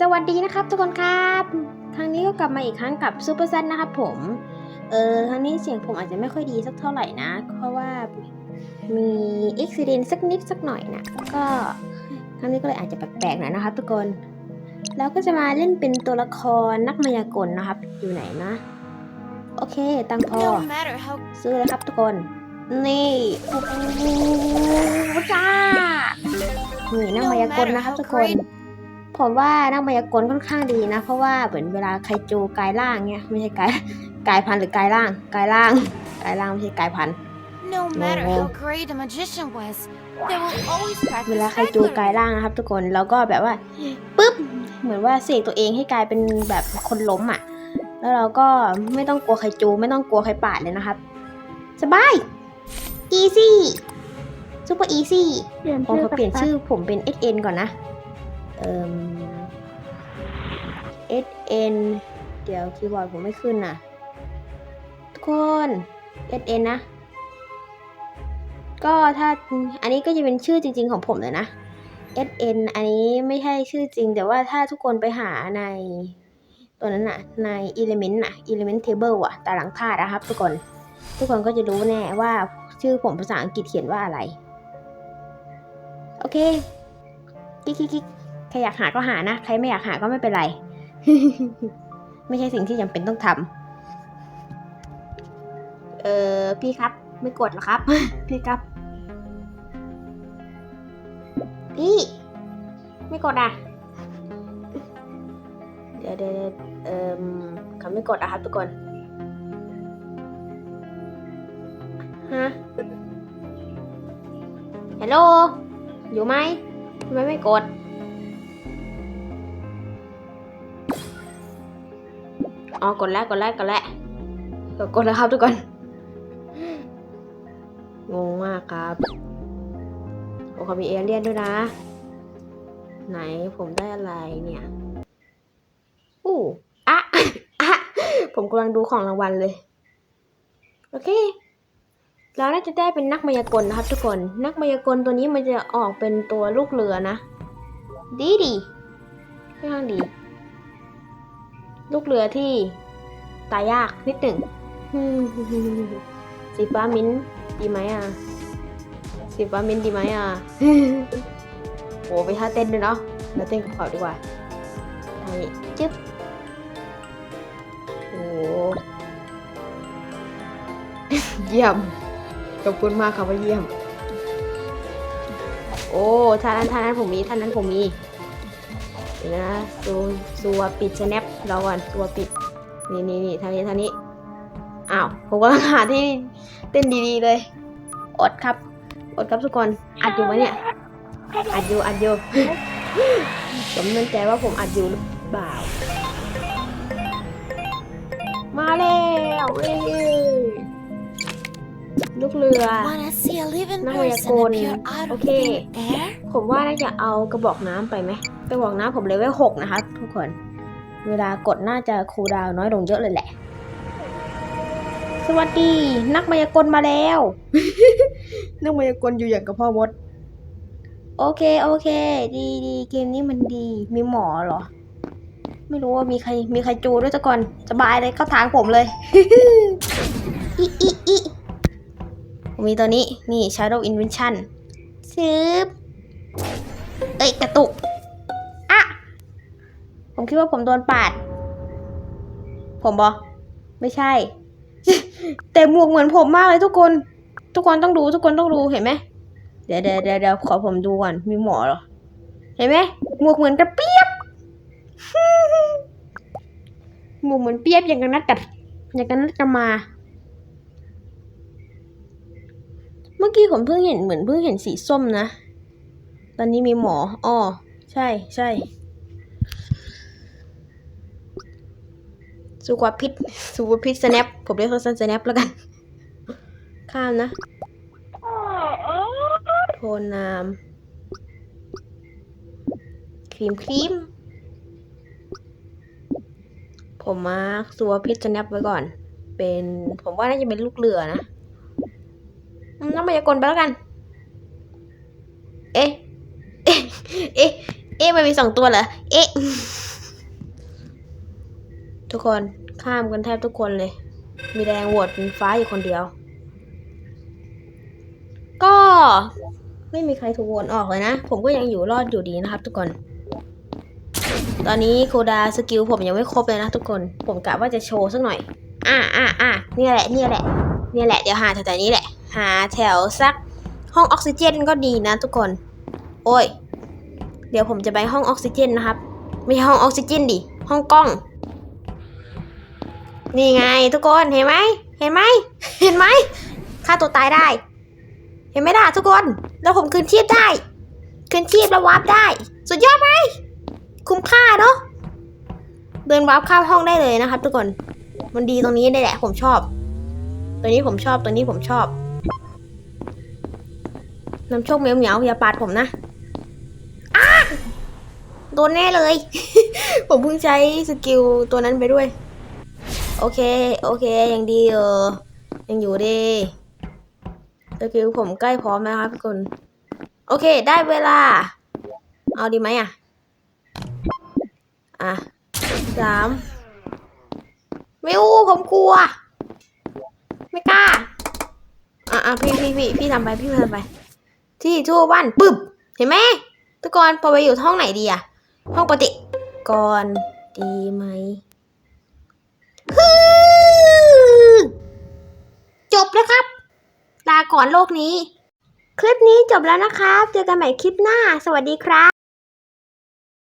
สวัสดีนะครับทุกคนครับ ครั้งนี้ก็กลับมาอีกครั้งกับซูเปอร์ซันนะครับผม เออครั้งนี้เสียงผมอาจจะไม่ค่อยดีสักเท่าไหร่นะ เพราะว่ามีอุบิเหตุสักนิดสักหน่อยนะ ก็ครั้งนี้ก็เลยอาจจะแปลกๆหน่อยนะครับทุกคน แล้วก็จะมาเล่นเป็นตัวละครนักมายากลนะครับ อยู่ไหนนะ โอเค ตังค์พอ No matter how ซื้อเลยครับทุกคน นี่โอ้โหจ้านี่นักมายากลนะครับทุกคน ผมว่านักมายากลค่อนข้างดีนะ เพราะว่าเหมือนเวลาใครจูกายร่างเนี่ยไม่ใช่กายกายพันธุ์หรือกายร่างกายร่างกายร่างไม่ใช่กายพันธุ์ no matter No. how great a magician was, they will always เว practice ลาใครจูกาย regularly. ร่างนะครับ ทุกคนแล้วก็แบบว่าปุ๊บเหมือนว่าเสกตัวเองให้กลายเป็นแบบคนล้มอะ แล้วเราก็ไม่ต้องกลัวใครจูไม่ต้องกลัวใครปาดเลยนะครับ สบาย easy super easy ผมขอเปลี่ยนชื่อผมเป็น SN ก่อนนะ เอ่ม SN เดี๋ยวคีย์บอร์ดผมไม่ขึ้นน่ะทุกคน SN นะ ก็ถ้าอันนี้ก็จะเป็นชื่อจริง ๆ ของผมเลยนะ SN อันนี้ไม่ใช่ชื่อจริง แต่ว่าถ้าทุกคนไปหาในตัวนั้นน่ะใน Element น่ะ Element Table อะตารางธาตุนะครับ ทุกคน ทุกคนก็จะรู้แน่ว่าชื่อผมภาษาอังกฤษเขียนว่าอะไร โอเค กิ๊กกิ๊กกิ๊ก รอยากหาก็หานะ ใครไม่อยากหาก็ไม่เป็นไร ไม่ใช่สิ่งที่จำเป็นต้องทำเออพี่ครับ ไม่กดหรอครับ พี่ครับ พี่ ไม่กดอะ เดี๋ยวเดี๋ยวเอ่มเขาไม่กดอะครับทุกคน ฮะฮัลโหลอยู่ไหมทำไมไม่กด อ๋อกดแล้วกดแล้วกดแล้วกดกดแล้วครับทุกคนงงมากครับโอ้เขามีเอเลี่ยนด้วยนะ ไหนผมได้อะไรเนี่ยอู้อะอะผมกำลังดูของรางวัลเลย โอเค เราน่าจะได้เป็นนักมายากลนะครับทุกคน นักมายากลตัวนี้มันจะออกเป็นตัวลูกเรือนะ ดีดีค่อนข้างดี ลูกเรือที่ตายยากนิดหนึ่งอืมสีฟ้ามิ้นท์ดีไหมอะ สีฟ้ามิ้นท์ดีไหมอะ โหไปท่าเต้นด้วยเนาะเราเต้นกับเขาดีกว่าไอ้จึ๊บโอ้เยี่ยม ขอบคุณมากครับว่าเยี่ยม โอ้ท่านั้นท่านั้นผมมีท่านั้นผมมีเดี๋ยว นะตัวตัวปิดสแนปเราก่อนตัวปิด นี่นี่นี่ทางนี้ทางนี้ อ้าว ผมกำลังหาที่เต้นดีๆเลย อดครับ อดครับทุกคน อัดอยู่ไหมเนี่ย อัดอยู่ อัดอยู่ ผมมั่นใจว่าผมอัดอยู่หรือเปล่า มาแล้วเว้ยลูกเรือ Wanna see a living Nah, person yakon. appear out of Okay. thin air? ผมว่าน่าจะเอากระบอกน้ำไปไหม กระบอกน้ำผมเลเวลหกนะคะทุกคน เวลากดน่าจะคูลดาวน์น้อยลงเยอะเลยแหละ สวัสดี นักมายากลมาแล้ว นักมายากลอยู่อย่างกับพ่อมด โอเคโอเค ดีดีเกมนี้มันดี มีหมอเหรอ ไม่รู้ว่ามีใครมีใครจูด้วยตะก่อน สบายเลยเข้าทางผมเลยอีอีอีผมมีตัวนี้ นี่ Shadow Invention ซื้อเอ้ย กระตุกอะ ผมคิดว่าผมโดนปาด ผมบอไม่ใช่ แต่หมวกเหมือนผมมากเลยทุกคน ทุกคนต้องดูทุกคนต้องดูเห็นไหมเดี๋ยวเดี๋ยวเดี๋ยวขอผมดูก่อนมีหมอเหรอ เห็นไหมหมวกเหมือนกระเปียบหมวกเหมือนเปียบอย่างกันนัดกัดอย่างกันนัดกันมา เมื่อกี้ผมเพิ่งเห็นเหมือนเพิ่งเห็นสีส้มนะ ตอนนี้มีหมออ๋อใช่ใช่ สุกวาพิษสุกวาพิษสแนปผมเรียกเขาสั้นสแนปแล้วกัน ข้ามนะโทนนามครีมครีม ผมมาสุวาพิษสแนปไว้ก่อน เป็น ผมว่าน่าจะเป็นลูกเรือนะอืมน้ำมายากลไปแล้วกัน เอ๊ะ เอ๊ะ เอ๊ะ เอ๊ะมันมีสองตัวเหรอ เอ๊ะ ทุกคนข้ามกันแทบทุกคนเลย มีแดงโหวตเป็นฟ้าอยู่คนเดียว ก็ไม่มีใครถูกโหวตออกเลยนะ ผมก็ยังอยู่รอดอยู่ดีนะครับ ทุกคน ตอนนี้โคดาสกิลผมยังไม่ครบเลยนะทุกคน ผมกะว่าจะโชว์สักหน่อย อ่าอ่าอ่าเนี่ยแหละเนี่ยแหละเนี่ยแหละเดี๋ยวหาแถวๆนี้แหละ หาแถวสักห้องออกซิเจนก็ดีนะทุกคน โอ้ย เดี๋ยวผมจะไปห้องออกซิเจนนะครับ ไม่ใช่ห้องออกซิเจนดิ ห้องกล้อง นี่ไงทุกคนเห็นไหมเห็นไหมเห็นไหมฆ่าตัวตายได้ เห็นไหมล่ะทุกคน แล้วผมคืนชีพได้ คืนชีพแล้ววาร์ปได้ สุดยอดไหมคุ้มค่าเนาะเดินวาร์ปเข้าห้องได้เลยนะครับ ทุกคนมันดีตรงนี้ได้แหละ ผมชอบ ตัวนี้ผมชอบตัวนี้ผมชอบน้ำโชคเหมียวเหมียวอย่าปาดผมนะอ้าโดนแน่เลย ผมเพิ่งใช้สกิลตัวนั้นไปด้วย โอเค โอเค ยังดีเออยังอยู่ดีสกิลผมใกล้พร้อมแล้วครับทุกคน โอเค ได้เวลา เอาดีไหมอะ อะสามไม่อู้ผมกลัว ไม่กล้า อะอะพี่พี่พี่พี่ทำไป พี่ทำไป ที่ทั่วบ้านปึ๊บ เห็นไหมทุกคนพอไปอยู่ห้องไหนดีอะห้องปกติก่อนดีไหมฮึจบแล้วครับ ก่อนโลกนี้ คลิปนี้จบแล้วนะครับ เจอกันใหม่คลิปหน้า สวัสดีครับ